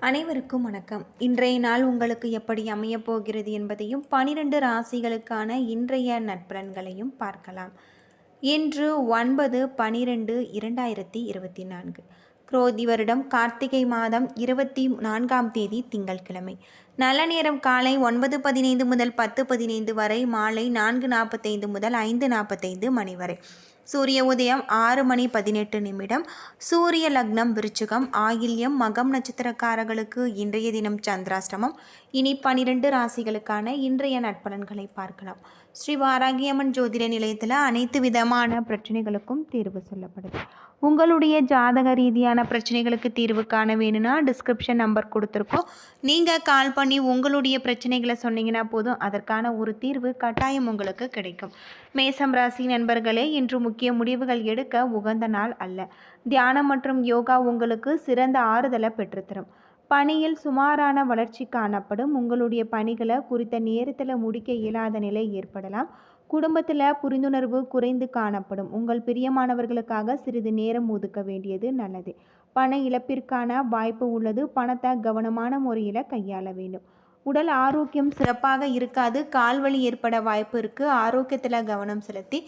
அனைவருக்கும் வணக்கம். இன்றைய நாள் உங்களுக்கு எப்படி அமையப் போகிறது என்பதையும் பனிரெண்டு ராசிகளுக்கான இன்றைய நட்பலன்களையும் பார்க்கலாம். இன்று ஒன்பது பனிரெண்டு இரண்டாயிரத்தி இருபத்தி நான்கு. குரோதி வருடம் கார்த்திகை மாதம் இருபத்தி நான்காம் தேதி திங்கட்கிழமை. நல்ல நேரம் காலை ஒன்பது பதினைந்து முதல் பத்து பதினைந்து வரை மாலை நான்கு நாற்பத்தைந்து முதல் ஐந்து நாற்பத்தைந்து மணி வரை. சூரிய உதயம் ஆறு மணி பதினெட்டு நிமிடம். சூரிய லக்னம் விருச்சிகம் ஆயில்யம் மகம் நட்சத்திரக்காரர்களுக்கு இன்றைய தினம் சந்திராஷ்டமம். இனி பனிரெண்டு ராசிகளுக்கான இன்றைய நட்பலன்களை பார்க்கலாம். ஸ்ரீ வாராகியம்மன் ஜோதிட நிலையத்தில் அனைத்து விதமான பிரச்சனைகளுக்கும் தீர்வு சொல்லப்படுது. உங்களுடைய ஜாதக ரீதியான பிரச்சனைகளுக்கு தீர்வு காண வேணும்னா டிஸ்கிரிப்ஷன் நம்பர் கொடுத்துருக்கோம். நீங்கள் கால் பண்ணி உங்களுடைய பிரச்சனைகளை சொன்னீங்கன்னா போதும் அதற்கான ஒரு தீர்வு கட்டாயம் உங்களுக்கு கிடைக்கும். மேசம் ராசி நண்பர்களே இன்று முக்கிய முடிவுகள் எடுக்க உகந்த நாள் அல்ல. தியானம் மற்றும் யோகா உங்களுக்கு சிறந்த ஆறுதலை பெற்றுத்தரும். பணியில் சுமாரான வளர்ச்சி காணப்படும். உங்களுடைய பணிகளை குறித்த நேரத்தில் முடிக்க இயலாத நிலை ஏற்படலாம். குடும்பத்தில் புரிந்துணர்வு குறைந்து காணப்படும். உங்கள் பிரியமானவர்களுக்காக சிறிது நேரம் ஒதுக்க வேண்டியது நல்லது. பண இழப்பிற்கான வாய்ப்பு உள்ளது. பணத்தை கவனமான முறையில் கையாள வேண்டும். உடல் ஆரோக்கியம் சிறப்பாக இருக்காது கால்வலி ஏற்பட வாய்ப்பு இருக்குது ஆரோக்கியத்தில் கவனம் செலுத்தி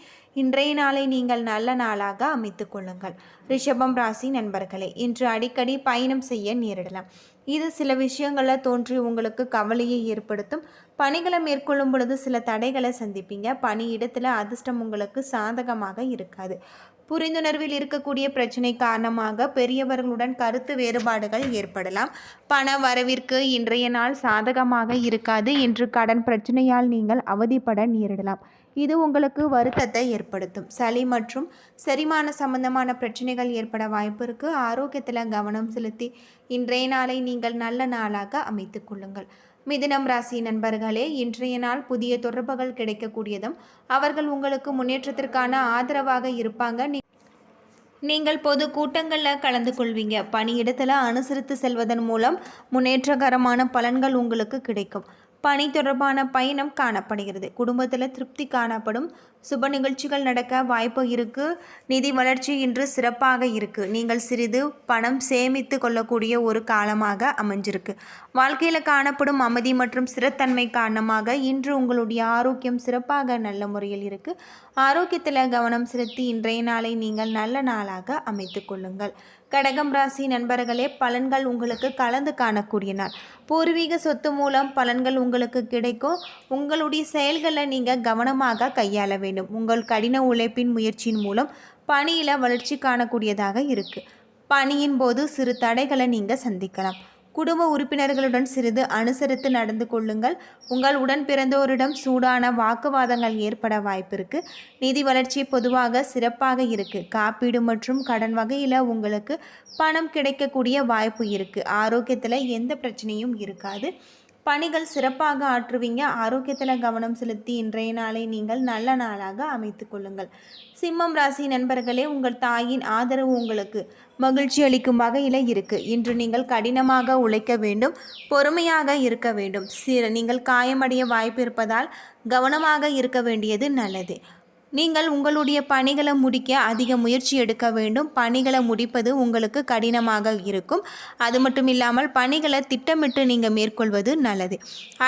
இன்றைய நாளை நீங்கள் நல்ல நாளாக அமைத்து கொள்ளுங்கள். ரிஷபம் ராசி நண்பர்களே இன்று அடிக்கடி பயணம் செய்ய நேரிடலாம். இது சில விஷயங்களில் தோன்றி உங்களுக்கு கவலையை ஏற்படுத்தும். பணிகளை மேற்கொள்ளும் பொழுது சில தடைகளை சந்திப்பீங்க. பணியிடத்தில் அதிர்ஷ்டம் உங்களுக்கு சாதகமாக இருக்காது. புரிந்துணர்வில் இருக்கக்கூடிய பிரச்சனை காரணமாக பெரியவர்களுடன் கருத்து வேறுபாடுகள் ஏற்படலாம். பண வரவிற்கு இன்றைய நாள் சாதகமாக இருக்காது என்று கடன் பிரச்சனையால் நீங்கள் அவதிப்பட நேரிடலாம். இது உங்களுக்கு வருத்தத்தை ஏற்படுத்தும். சளி மற்றும் செரிமான சம்பந்தமான பிரச்சனைகள் ஏற்பட வாய்ப்பு இருக்குது ஆரோக்கியத்தில் கவனம் செலுத்தி இன்றைய நாளை நீங்கள் நல்ல நாளாக அமைத்து கொள்ளுங்கள். மிதுனம் ராசி நண்பர்களே இன்றைய நாள் புதிய தொடர்புகள் கிடைக்கக்கூடியதும் அவர்கள் உங்களுக்கு முன்னேற்றத்திற்கான ஆதரவாக இருப்பாங்க. நீங்கள் பொது கூட்டங்களில் கலந்து கொள்வீங்க. பணியிடத்தில் அனுசரித்து செல்வதன் மூலம் முன்னேற்றகரமான பலன்கள் உங்களுக்கு கிடைக்கும். பணி தொடர்பான பயணம் காணப்படுகிறது. குடும்பத்தில் திருப்தி காணப்படும். சுப நிகழ்ச்சிகள் நடக்க வாய்ப்பு இருக்குது நிதி வளர்ச்சி இன்று சிறப்பாக இருக்குது நீங்கள் சிறிது பணம் சேமித்து கொள்ளக்கூடிய ஒரு காலமாக அமைஞ்சிருக்கு. வாழ்க்கையில் காணப்படும் அமைதி மற்றும் ஸ்திரத்தன்மை காரணமாக இன்று உங்களுடைய ஆரோக்கியம் சிறப்பாக நல்ல முறையில் இருக்குது ஆரோக்கியத்தில் கவனம் செலுத்தி இன்றைய நாளை நீங்கள் நல்ல நாளாக அமைத்து கொள்ளுங்கள். கடகம் ராசி நண்பர்களே பலன்கள் உங்களுக்கு கலந்து காணக்கூடிய நாள் பூர்வீக சொத்து மூலம் பலன்கள் உங்களுக்கு கிடைக்கும். உங்களுடைய செயல்களை நீங்கள் கவனமாக கையாள வேண்டும். உங்கள் கடின உழைப்பின் முயற்சியின் மூலம் பணியில் வளர்ச்சி காணக்கூடியதாக இருக்குது பணியின் போது சிறு தடைகளை நீங்கள் சந்திக்கலாம். குடும்ப உறுப்பினர்களுடன் சிறிது அனுசரித்து நடந்து கொள்ளுங்கள். உங்கள் உடன் பிறந்தோரிடம் சூடான வாக்குவாதங்கள் ஏற்பட வாய்ப்பிருக்கு. நிதி வளர்ச்சி பொதுவாக சிறப்பாக இருக்கு. காப்பீடு மற்றும் கடன் வகையில் உங்களுக்கு பணம் கிடைக்கக்கூடிய வாய்ப்பு இருக்கு. ஆரோக்கியத்தில் எந்த பிரச்சனையும் இருக்காது. பணிகள் சிறப்பாக ஆற்றுவீங்க. ஆரோக்கியத்தில் கவனம் செலுத்தி இன்றைய நாளை நீங்கள் நல்ல நாளாக அமைத்து கொள்ளுங்கள். சிம்மம் ராசி நண்பர்களே உங்கள் தாயின் ஆதரவு உங்களுக்கு மகிழ்ச்சி அளிக்கும் வகையில் இருக்குது இன்று நீங்கள் கடினமாக உழைக்க வேண்டும் பொறுமையாக இருக்க வேண்டும். சில நீங்கள் காயமடைய வாய்ப்பு இருப்பதால் கவனமாக இருக்க வேண்டியது நல்லது. நீங்கள் உங்களுடைய பணிகளை முடிக்க அதிக முயற்சி எடுக்க வேண்டும். பணிகளை முடிப்பது உங்களுக்கு கடினமாக இருக்கும். அது மட்டும் இல்லாமல் பணிகளை திட்டமிட்டு நீங்கள் மேற்கொள்வது நல்லது.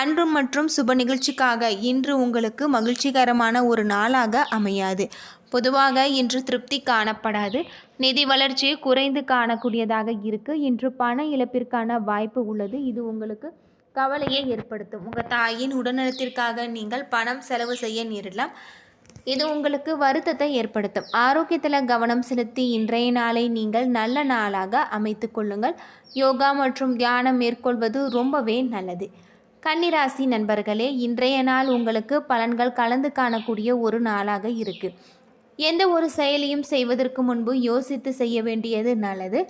அன்று மற்றும் சுப நிகழ்ச்சிக்காக இன்று உங்களுக்கு மகிழ்ச்சிகரமான ஒரு நாளாக அமையாது. பொதுவாக இன்று திருப்தி காணப்படாது. நிதி வளர்ச்சி குறைந்து காணக்கூடியதாக இருக்கு. இன்று பண இழப்பிற்கான வாய்ப்பு உள்ளது. இது உங்களுக்கு கவலையை ஏற்படுத்தும். உங்கள் தாயின் உடல்நலத்திற்காக நீங்கள் பணம் செலவு செய்ய நேரிடலாம். இது உங்களுக்கு வருத்தத்தை ஏற்படுத்தும். ஆரோக்கியத்தில் கவனம் செலுத்தி இன்றைய நாளை நீங்கள் நல்ல நாளாக அமைத்து கொள்ளுங்கள். யோகா மற்றும் தியானம் மேற்கொள்வது ரொம்பவே நல்லது. கன்னிராசி நண்பர்களே இன்றைய நாள் உங்களுக்கு பலன்கள் கலந்து காணக்கூடிய ஒரு நாளாக இருக்குது எந்த ஒரு செயலையும் செய்வதற்கு முன்பு யோசித்து செய்ய வேண்டியது நல்லது.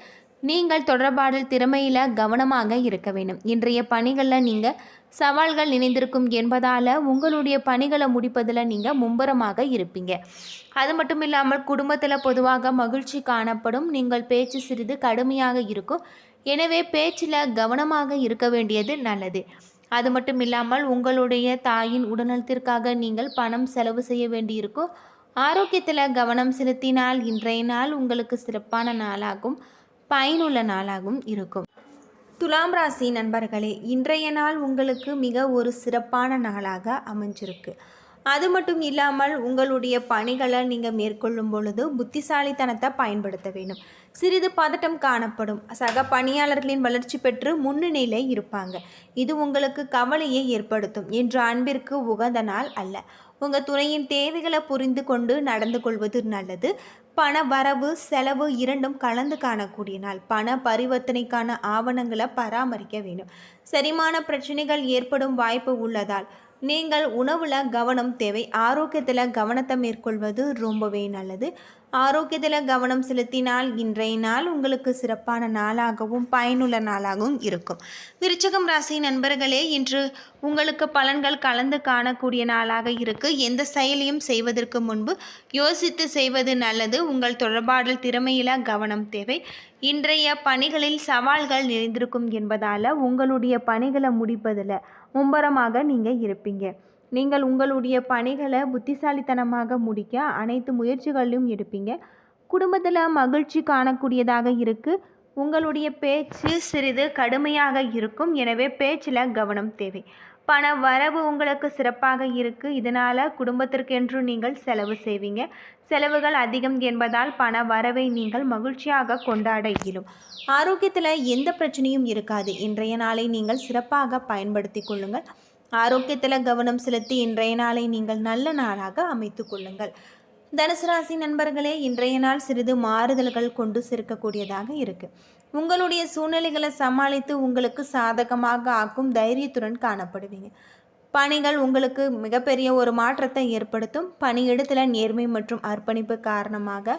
நீங்கள் தொடர்பாடல் திறமையில் கவனமாக இருக்க வேண்டும். இன்றைய பணிகளில் நீங்கள் சவால்கள் நினைந்திருக்கும் என்பதால் உங்களுடைய பணிகளை முடிப்பதில் நீங்கள் மும்பரமாக இருப்பீங்க. அது மட்டும் இல்லாமல் குடும்பத்தில் பொதுவாக மகிழ்ச்சி காணப்படும். நீங்கள் பேச்சு சிறிது கடுமையாக இருக்கும். எனவே பேச்சில் கவனமாக இருக்க வேண்டியது நல்லது. அது மட்டும் இல்லாமல் உங்களுடைய தாயின் உடல்நலத்திற்காக நீங்கள் பணம் செலவு செய்ய வேண்டியிருக்கும். ஆரோக்கியத்தில் கவனம் செலுத்தினால் இன்றைய நாள் உங்களுக்கு சிறப்பான நாளாகும் பயனுள்ள நாளாகவும் இருக்கும். துலாம் ராசி நண்பர்களே இன்றைய நாள் உங்களுக்கு மிக ஒரு சிறப்பான நாளாக அமைஞ்சிருக்கு. அது மட்டும் இல்லாமல் உங்களுடைய பணிகளை நீங்கள் மேற்கொள்ளும் பொழுது புத்திசாலித்தனத்தை பயன்படுத்த வேண்டும். சிறிது பதட்டம் காணப்படும். சக பணியாளர்களின் வளர்ச்சி பெற்று முன்னிலையில் இருப்பாங்க. இது உங்களுக்கு கவலையை ஏற்படுத்தும் என்று அன்பிற்கு உகந்த நாள் அல்ல. உங்கள் துணையின் தேவைகளை புரிந்து கொண்டு நடந்து கொள்வது நல்லது. பண வரவு செலவு இரண்டும் கலந்து காணக்கூடிய நாள். பண பரிவர்த்தனைக்கான ஆவணங்களை பராமரிக்க வேண்டும். செரிமான பிரச்சனைகள் ஏற்படும் வாய்ப்பு உள்ளதால் நீங்கள் உணவில் கவனம் தேவை. ஆரோக்கியத்தில் கவனத்தை மேற்கொள்வது ரொம்பவே நல்லது. ஆரோக்கியத்தில் கவனம் செலுத்தினால் இன்றைய நாள் உங்களுக்கு சிறப்பான நாளாகவும் பயனுள்ள நாளாகவும் இருக்கும். விருச்சகம் ராசி நண்பர்களே இன்று உங்களுக்கு பலன்கள் கலந்து காணக்கூடிய நாளாக இருக்குது எந்த செயலையும் செய்வதற்கு முன்பு யோசித்து செய்வது நல்லது. உங்கள் தொடர்பாடல் திறமையில கவனம் தேவை. இன்றைய பணிகளில் சவால்கள் நிறைந்திருக்கும் என்பதால் உங்களுடைய பணிகளை முடிப்பதில் மும்பரமாக நீங்கள் இருப்பீங்க. நீங்கள் உங்களுடைய பணிகளை புத்திசாலித்தனமாக முடிக்க அனைத்து முயற்சிகளிலும் எடுப்பீங்க. குடும்பத்தில் மகிழ்ச்சி காணக்கூடியதாக இருக்குது உங்களுடைய பேச்சு சிறிது கடுமையாக இருக்கும். எனவே பேச்சில் கவனம் தேவை. பண வரவு உங்களுக்கு சிறப்பாக இருக்குது இதனால் குடும்பத்திற்கென்று நீங்கள் செலவு செய்வீங்க. செலவுகள் அதிகம் என்பதால் பண வரவை நீங்கள் மகிழ்ச்சியாக கொண்டாட இயலும். ஆரோக்கியத்தில் எந்த பிரச்சனையும் இருக்காது. இன்றைய நாளை நீங்கள் சிறப்பாக பயன்படுத்தி கொள்ளுங்கள். ஆரோக்கியத்தில் கவனம் செலுத்தி இன்றைய நாளை நீங்கள் நல்ல நாளாக அமைத்து கொள்ளுங்கள். தனுசு ராசி நண்பர்களே இன்றைய நாள் சிறிது மாறுதல்கள் கொண்டு சேர்க்கக்கூடியதாக இருக்குது உங்களுடைய சூழ்நிலைகளை சமாளித்து உங்களுக்கு சாதகமாக ஆக்கும் தைரியத்துடன் காணப்படுவீங்க. பணிகள் உங்களுக்கு மிகப்பெரிய ஒரு மாற்றத்தை ஏற்படுத்தும். பணியிடத்தில் நேர்மை மற்றும் அர்ப்பணிப்பு காரணமாக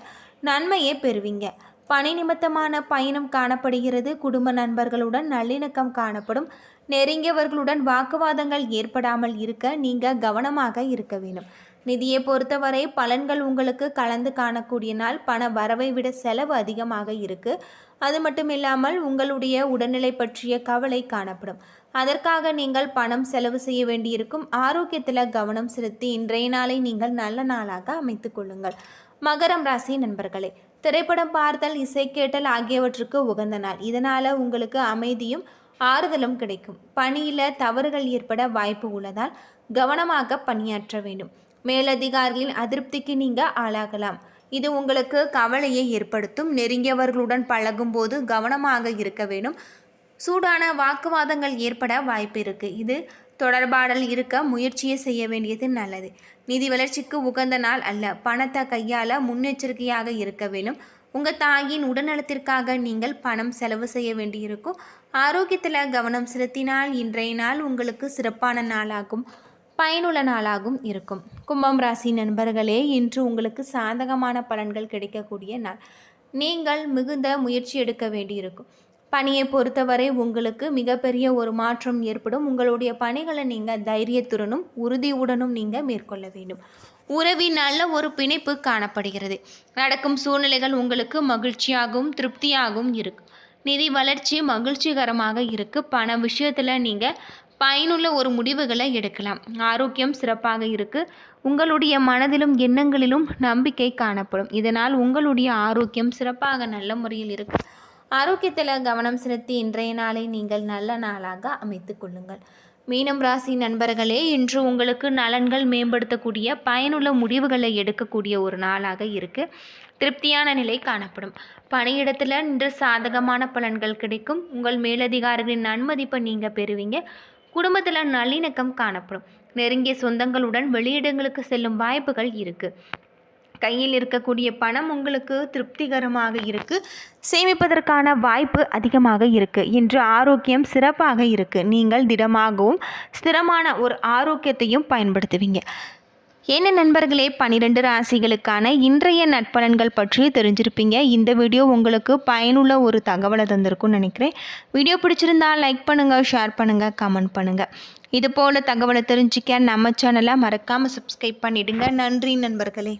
நன்மையை பெறுவீங்க. பணி நிமித்தமான பயணம் காணப்படுகிறது. குடும்ப நண்பர்களுடன் நல்லிணக்கம் காணப்படும். நெருங்கியவர்களுடன் வாக்குவாதங்கள் ஏற்படாமல் இருக்க நீங்கள் கவனமாக இருக்க வேண்டும். நிதியை பொறுத்தவரை பலன்கள் உங்களுக்கு கலந்து காணக்கூடிய நாள். பண வரவை விட செலவு அதிகமாக இருக்கு. அது மட்டும் இல்லாமல் உங்களுடைய உடல்நிலை பற்றிய கவலை காணப்படும். அதற்காக நீங்கள் பணம் செலவு செய்ய வேண்டியிருக்கும். ஆரோக்கியத்தில் கவனம் செலுத்தி இன்றைய நாளை நீங்கள் நல்ல நாளாக அமைத்து கொள்ளுங்கள். மகரம் ராசி நண்பர்களே திரைப்படம் பார்த்தல் இசை கேட்டல் ஆகியவற்றுக்கு உகந்த நாள். இதனால் உங்களுக்கு அமைதியும் ஆறுதலும் கிடைக்கும். பணியில் தவறுகள் ஏற்பட வாய்ப்பு உள்ளதால் கவனமாக பணியாற்ற வேண்டும். மேலதிகாரிகளின் அதிருப்திக்கு நீங்கள் ஆளாகலாம். இது உங்களுக்கு கவலையை ஏற்படுத்தும். நெருங்கியவர்களுடன் பழகும்போது கவனமாக இருக்க வேண்டும். சூடான வாக்குவாதங்கள் ஏற்பட வாய்ப்பு இருக்குது இது தொடர்பாடல் இருக்க முயற்சியை செய்ய வேண்டியது நல்லது. நிதி வளர்ச்சிக்கு உகந்த நாள் அல்ல. பணத்தை கையாள முன்னெச்சரிக்கையாக இருக்க வேண்டும். உங்கள் தாயின் உடல்நலத்திற்காக நீங்கள் பணம் செலவு செய்ய வேண்டியிருக்கும். ஆரோக்கியத்தில் கவனம் செலுத்தினால் இன்றைய நாள் உங்களுக்கு சிறப்பான நாளாகும். பயனுள்ள நாளாகவும் இருக்கும். கும்பம் ராசி நண்பர்களே இன்று உங்களுக்கு சாதகமான பலன்கள் கிடைக்கக்கூடிய நாள். நீங்கள் மிகுந்த முயற்சி எடுக்க வேண்டியிருக்கும். பணியை பொறுத்தவரை உங்களுக்கு மிகப்பெரிய ஒரு மாற்றம் ஏற்படும். உங்களுடைய பணிகளை நீங்கள் தைரியத்துடனும் உறுதியுடனும் நீங்கள் மேற்கொள்ள வேண்டும். உறவின் நல்ல ஒரு பிணைப்பு காணப்படுகிறது. நடக்கும் சூழ்நிலைகள் உங்களுக்கு மகிழ்ச்சியாகவும் திருப்தியாகவும் இருக்கும் நிதி வளர்ச்சி மகிழ்ச்சிகரமாக இருக்குது பண விஷயத்தில் நீங்கள் பயனுள்ள ஒரு முடிவுகளை எடுக்கலாம். ஆரோக்கியம் சிறப்பாக இருக்குது உங்களுடைய மனதிலும் எண்ணங்களிலும் நம்பிக்கை காணப்படும். இதனால் உங்களுடைய ஆரோக்கியம் சிறப்பாக நல்ல முறையில் இருக்குது ஆரோக்கியத்தில் கவனம் செலுத்தி இன்றைய நாளை நீங்கள் நல்ல நாளாக அமைத்து கொள்ளுங்கள். மீனம் ராசி நண்பர்களே இன்று உங்களுக்கு நலன்கள் மேம்படுத்தக்கூடிய பயனுள்ள முடிவுகளை எடுக்கக்கூடிய ஒரு நாளாக இருக்குது திருப்தியான நிலை காணப்படும். பணியிடத்தில் இன்று சாதகமான பலன்கள் கிடைக்கும். உங்கள் மேலதிகாரிகளின் நன்மதிப்பை நீங்கள் பெறுவீங்க. குடும்பத்தில் நல்லிணக்கம் காணப்படும். நெருங்கிய சொந்தங்களுடன் வெளியிடங்களுக்கு செல்லும் வாய்ப்புகள் இருக்குது கையில் இருக்கக்கூடிய பணம் உங்களுக்கு திருப்திகரமாக இருக்குது சேமிப்பதற்கான வாய்ப்பு அதிகமாக இருக்குது இன்று ஆரோக்கியம் சிறப்பாக இருக்குது நீங்கள் திடமாகவும் ஸ்திரமான ஒரு ஆரோக்கியத்தையும் பயன்படுத்துவீங்க. என்ன நண்பர்களே பன்னிரெண்டு ராசிகளுக்கான இன்றைய நட்பலன்கள் பற்றி தெரிஞ்சிருப்பீங்க. இந்த வீடியோ உங்களுக்கு பயனுள்ள ஒரு தகவலை தந்திருக்கும்னு நினைக்கிறேன். வீடியோ பிடிச்சிருந்தா லைக் பண்ணுங்கள் ஷேர் பண்ணுங்கள் கமெண்ட் பண்ணுங்கள் இது போல் தகவலை தெரிஞ்சிக்க நம்ம சேனலை மறக்காமல் சப்ஸ்கிரைப் பண்ணிவிடுங்க நன்றி நண்பர்களே.